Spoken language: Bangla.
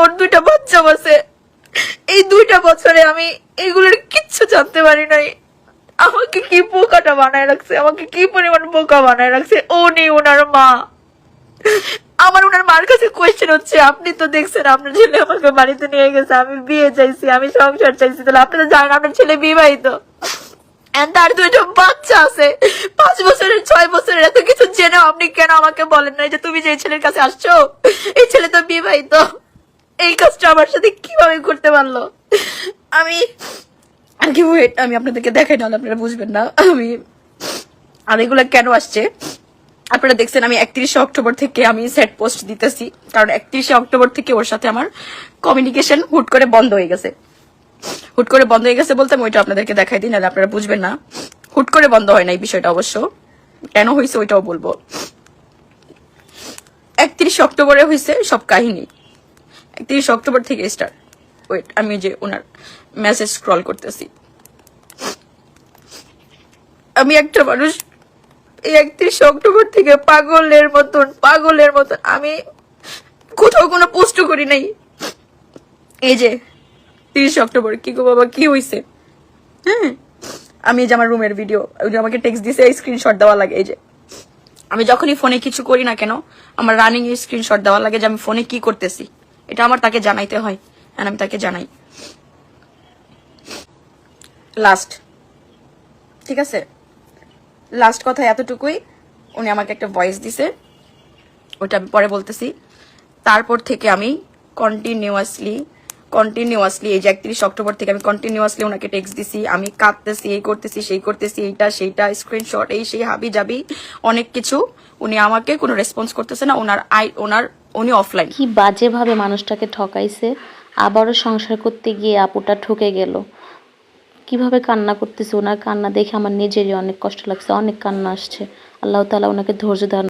ওর দুইটা বাচ্চা আছে। এই দুইটা বছরে আমি এগুলোর কিচ্ছু জানতে পারি নাই। আমাকে কি বোকাটা বানায় রাখছে? আমাকে কি পরিমাণ বোকা বানায় রাখছে? ও নেই, ওনার মা। আমার ওনার মার কাছে কোয়েশ্চেন হচ্ছে, আপনি তো দেখছেন, আপনার ছেলে আমাকে বাড়িতে নিয়ে গেছে, আমি বিয়ে চাইছি, আমি সংসার চাইছি, তাহলে আপনি তো জানেন আপনার ছেলে বিবাহিত। তার দুইটা বাচ্চা আছে। পাঁচ বছরের, ছয় বছরের, এত কিছু জেনেও আপনি কেন আমাকে বলেন না যে তুমি যে ছেলের কাছে আসছো? এই ছেলে তো বিবাহিত। এই কাজটা আমার সাথে কীভাবে করতে পারল? আমি আগে ওয়েট আমি আপনাদেরকে দেখাই, নাহলে আপনারা বুঝবেন না। আমি, আর এগুলো কেন আসছে? আপনারা দেখছেন আমি একত্রিশে অক্টোবর থেকে আমি সেট পোস্ট দিতেছি, কারণ একত্রিশে অক্টোবর থেকে ওর সাথে আমার কমিউনিকেশন হুট করে বন্ধ হয়ে গেছে। হুট করে বন্ধ হয়ে গেছে বলতে আমি ওইটা আপনাদেরকে দেখাই দিই, নাহলে আপনারা বুঝবেন না। হুট করে বন্ধ হয় না এই বিষয়টা অবশ্য। কেন হয়েছে ওইটাও বলব। একত্রিশে অক্টোবরে হয়েছে সব কাহিনী। একত্রিশ অক্টোবর থেকে স্টার্ট ওয়েট আমি যে ওনার মেসেজ স্ক্রল করতেছি। আমি একটা মানুষ, এই একত্রিশ অক্টোবর থেকে পাগলের মতন পাগলের মতন, আমি কোথাও কোনো পোস্ট করি নাই। এই যে, তিরিশ অক্টোবর, কি গো বাবা, কি হইছে? হ্যাঁ আমি এই যে আমার রুমের ভিডিও ওই যে আমাকে টেক্সট দিছে স্ক্রিনশট দেওয়া লাগে, এই যে। আমি যখনই ফোনে কিছু করি না কেন, আমার রানিং স্ক্রিনশট দেওয়া লাগে যে আমি ফোনে কি করতেছি। এটা আমার তাকে জানাইতে হয়, আর আমি তাকে জানাই। লাস্ট ঠিক আছে? লাস্ট কথা এতটুকুই, উনি আমাকে একটা ভয়েস দিছে ওটা আমি পরে বলতেছি। তারপর থেকে আমি কন্টিনিউয়াসলি কন্টিনিউয়াসলি এই যে একত্রিশ অক্টোবর থেকে আমি কন্টিনিউয়াসলি ওনাকে টেক্সট দিছি, আমি কাঁদতেছি, এই করতেছি, সেই করতেছি, এইটা, সেইটা স্ক্রিনশট এই, সেই হাবি জাবি অনেক কিছু। উনি আমাকে কোনো রেসপন্স করতেছে না, ওনার আই ওনার উনি অফলাইন কি বাজেভাবে মানুষটাকে ঠকাইছে, আবারও সংসার করতে গিয়ে আপুটা ঠকে গেল। কীভাবে কান্না করতেছে? ওনার কান্না দেখে আমার নিজেরই অনেক কষ্ট লাগছে, অনেক কান্না আসছে। আল্লাহ তালা ওনাকে ধৈর্য দান